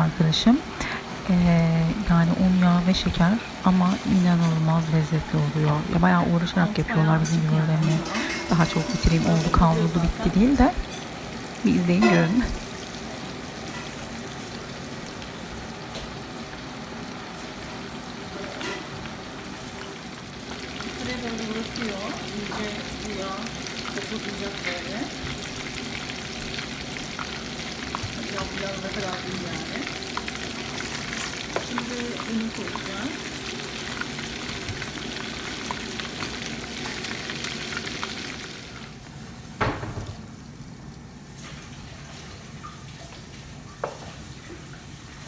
arkadaşım. Ee, yani un, yağ ve şeker ama inanılmaz lezzetli oluyor. Ya bayağı uğraşarak yapıyorlar bizim gibi daha çok bitireyim oldu kavruldu bitti değil de bir izleyin görün. Sıraya böyle bırakıyor. İyice bu yağ kokutacak böyle. Yağ biraz ne kadar iyi yani. Şimdi unu koyacağım.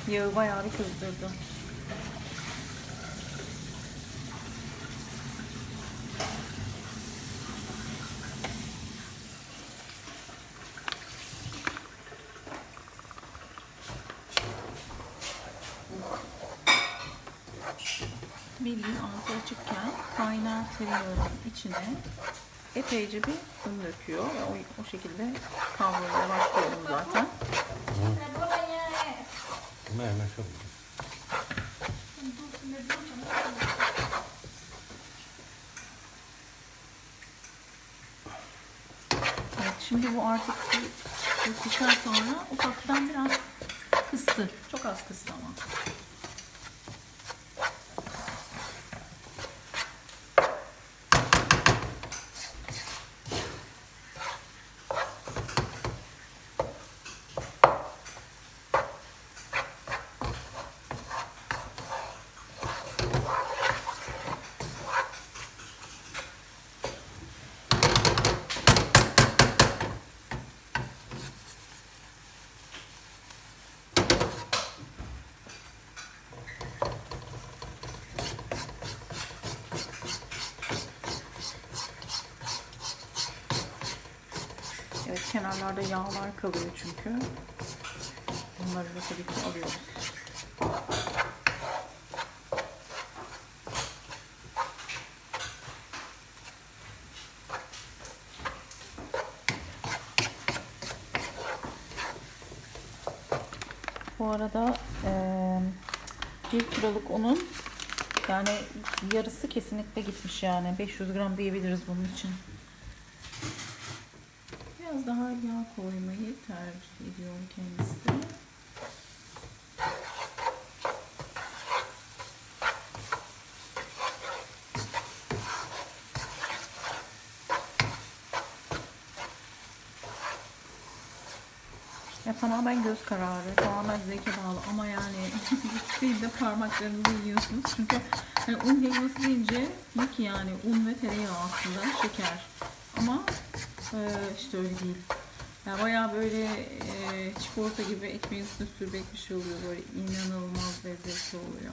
Yağı bayağı bir kızdırdım. bildiğin altı açıkken kaynar tereyağının içine epeyce bir un döküyor. O, o şekilde kavrulmaya başlıyor zaten. Evet, şimdi bu artık piştikten sonra ufaktan biraz kıstı. Çok az kıstı ama. Kenarlarda yağlar kalıyor çünkü. Bunları da tabii ki alıyoruz. Bu arada eee bir kiloluk unun yani yarısı kesinlikle gitmiş yani. 500 gram diyebiliriz bunun için. Biraz daha yağ koymayı tercih ediyor kendisi. Ya tamamen göz kararı, tamamen zevke bağlı. Ama yani değil de parmaklarınızı yiyorsunuz. Çünkü hani un helvası deyince ne ki yani un ve tereyağı aslında şeker. Ama işte öyle değil. Ya bayağı böyle e, çikolata gibi ekmeğin üstüne sürbek bir şey oluyor böyle inanılmaz lezzetli oluyor.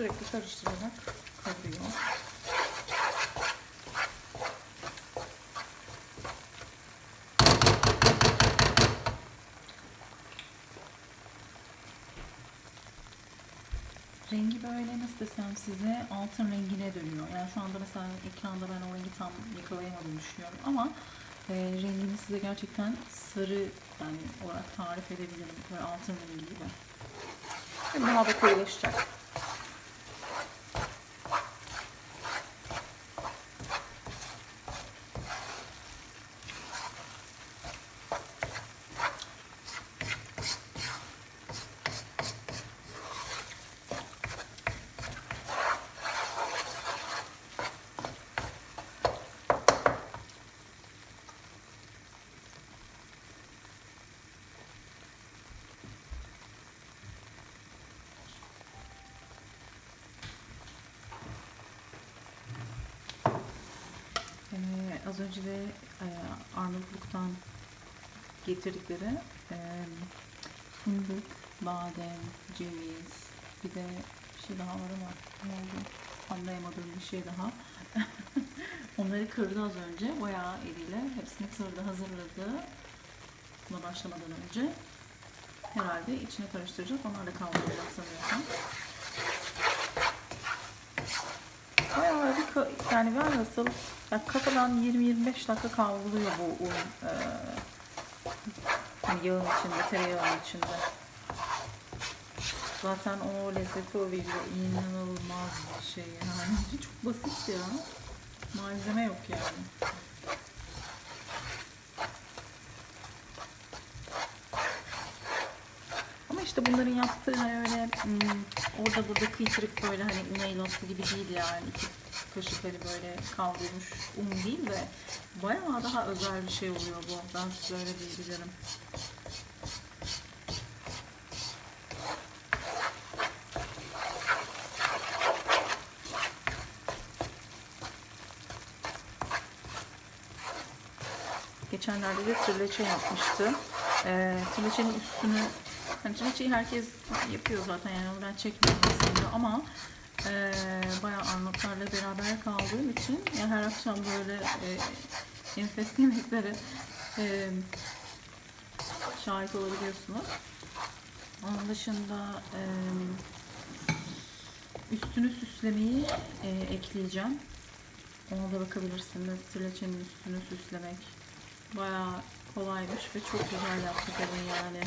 Sürekli karıştırarak kavuruyor. Rengi böyle nasıl desem size altın rengine dönüyor. Yani şu anda mesela ekranda ben o rengi tam yakalayamadığımı düşünüyorum ama e, rengini size gerçekten sarı yani olarak tarif edebilirim. Böyle altın rengi gibi. Şimdi daha da koyulaşacak. Az önce de e, Arnavutluk'tan getirdikleri e, fındık, badem, ceviz, bir de bir şey daha var ama ne oldu anlayamadığım bir şey daha. Onları kırdı az önce boya eliyle. Hepsini kırdı, hazırladı. Buna başlamadan önce. Herhalde içine karıştıracak. Onlar da kavrulacak sanıyorsam. Bayağı bir ka- yani ben nasıl ya kafadan 20-25 dakika kavruluyor bu un. Ee, hani yağın içinde, tereyağının içinde. Zaten o lezzeti o veriyor. İnanılmaz bir şey yani. Çok basit ya. Malzeme yok yani. Ama işte bunların yaptığı hani öyle hmm, orada burada kıytırık böyle hani helvası gibi değil yani. İki kaşık hani böyle kavrulmuş un değil de bayağı daha özel bir şey oluyor bu. Ben size öyle diyebilirim. Geçenlerde de trileçe yapmıştım. Ee, trileçenin üstünü, hani trileçeyi herkes yapıyor zaten yani ben çekmiyorum aslında ama e, bayağı Arnavutlarla beraber kaldığım için yani her akşam böyle e, enfes yemeklere e, şahit olabiliyorsunuz. Onun dışında e, üstünü süslemeyi e, ekleyeceğim. Ona da bakabilirsiniz. Trileçenin üstünü süslemek. Bayağı kolaymış ve çok güzel yaptı kadın yani.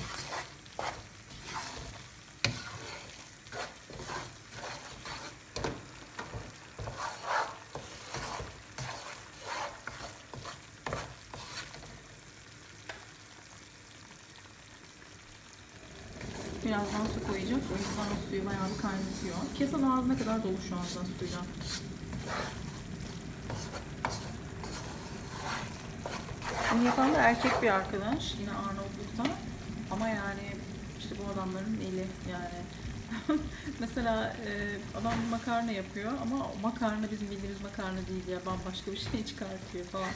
Birazdan su koyacak. O yüzden o suyu bayağı bir kaynatıyor. Kesin ağzına kadar dolu şu anda suyla. Bunu yapan da erkek bir arkadaş. Yine Arnavutluk'ta. Ama yani işte bu adamların eli yani. Mesela e, adam makarna yapıyor ama makarna bizim bildiğimiz makarna değil ya bambaşka bir şey çıkartıyor falan.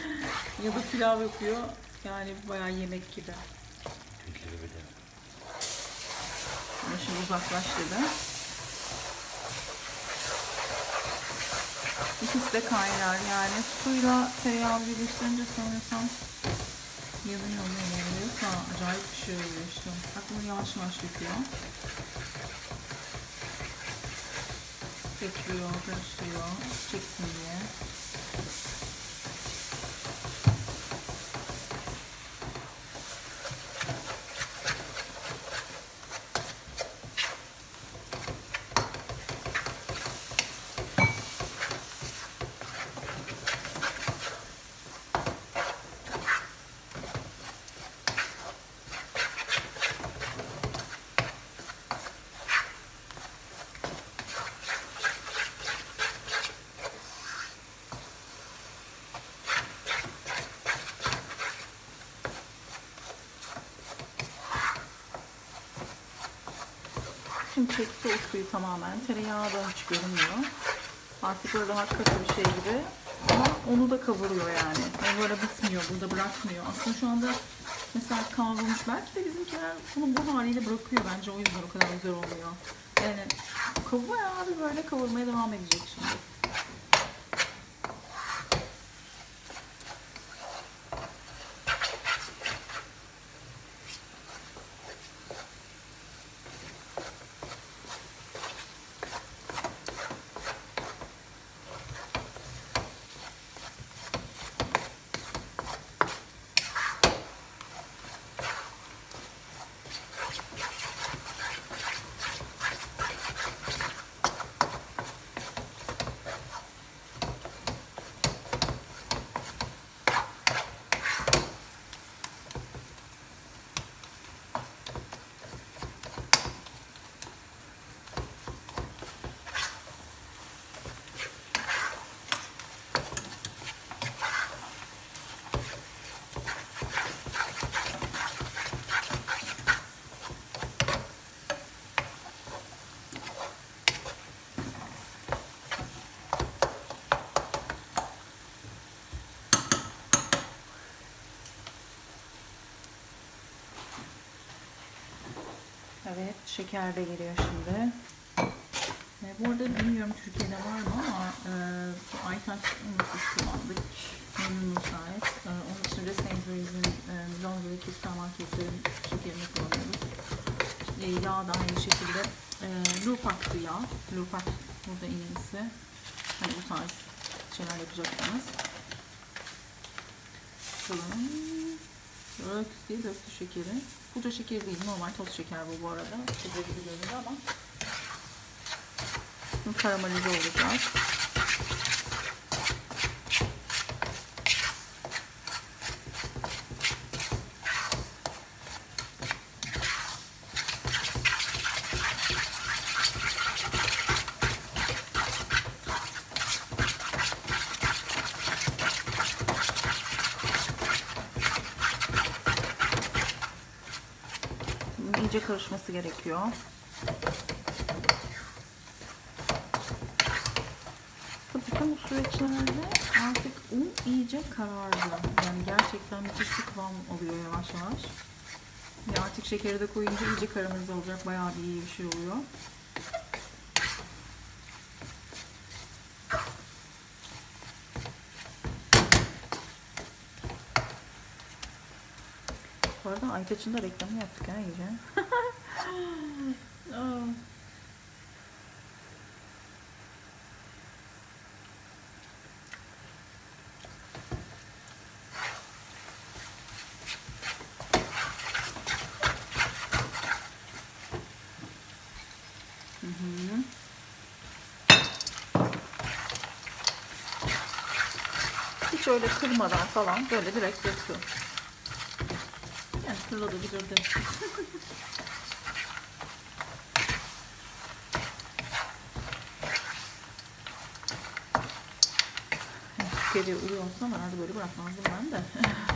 ya da pilav yapıyor. Yani bayağı yemek gibi. Ama şimdi uzaklaş dedi. İkisi de kaynar yani suyla tereyağı birleştirince sanıyorsam yanıyor mu yanıyor ha acayip bir şey oluyor işte. Bak bunu yavaş yavaş döküyor. Bekliyor, karıştırıyor, çeksin diye. Çekti o suyu tamamen. Tereyağı da hiç görünmüyor. Artık böyle katı bir şey gibi. Ama onu da kavuruyor yani. O böyle bitmiyor, burada bırakmıyor. Aslında şu anda mesela kavrulmuş. Belki de bizimkiler bunu bu haliyle bırakıyor bence. O yüzden o kadar güzel oluyor. Yani kavu bayağı bir böyle kavurmaya devam edecek şimdi. Şeker de geliyor şimdi. E, bu arada bilmiyorum Türkiye'de var mı ama e, bu Aytaç unutmuş kullandık. Memnunum gayet. E, onun için de Sainsbury's'in e, Londra'daki süpermarketlerin şekerini kullanıyoruz. E, yağ da aynı şekilde. E, Lupaktı yağ. Lupak burada iğnesi. Hani bu tarz şeyler yapacaksanız. Bakalım. Öyküsü değil, öykü şekeri. Pudra şekeri değil, normal toz şeker bu bu arada. Pudra gibi görünüyor ama. Karamelize olacak. Bunun iyice karışması gerekiyor. Tabii bu süreçlerde artık un iyice karardı. Yani gerçekten müthiş bir kıvam alıyor yavaş yavaş. Ve artık şekeri de koyunca iyice karamelize olacak. Bayağı bir iyi bir şey oluyor. Bu arada Aytaç'ın da reklamı yaptık ha iyice. Hı hı. Hiç öyle kırmadan falan böyle direkt yapıyorum. Yani kırılabilir de. Gece uyuyor olsam herhalde böyle bırakmazdım ben de.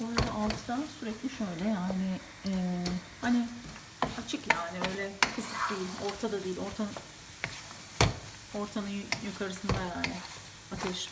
Arada altta sürekli şöyle yani eee, hani açık yani öyle kısık değil, ortada değil, orta ortanın yu- yukarısında yani ateş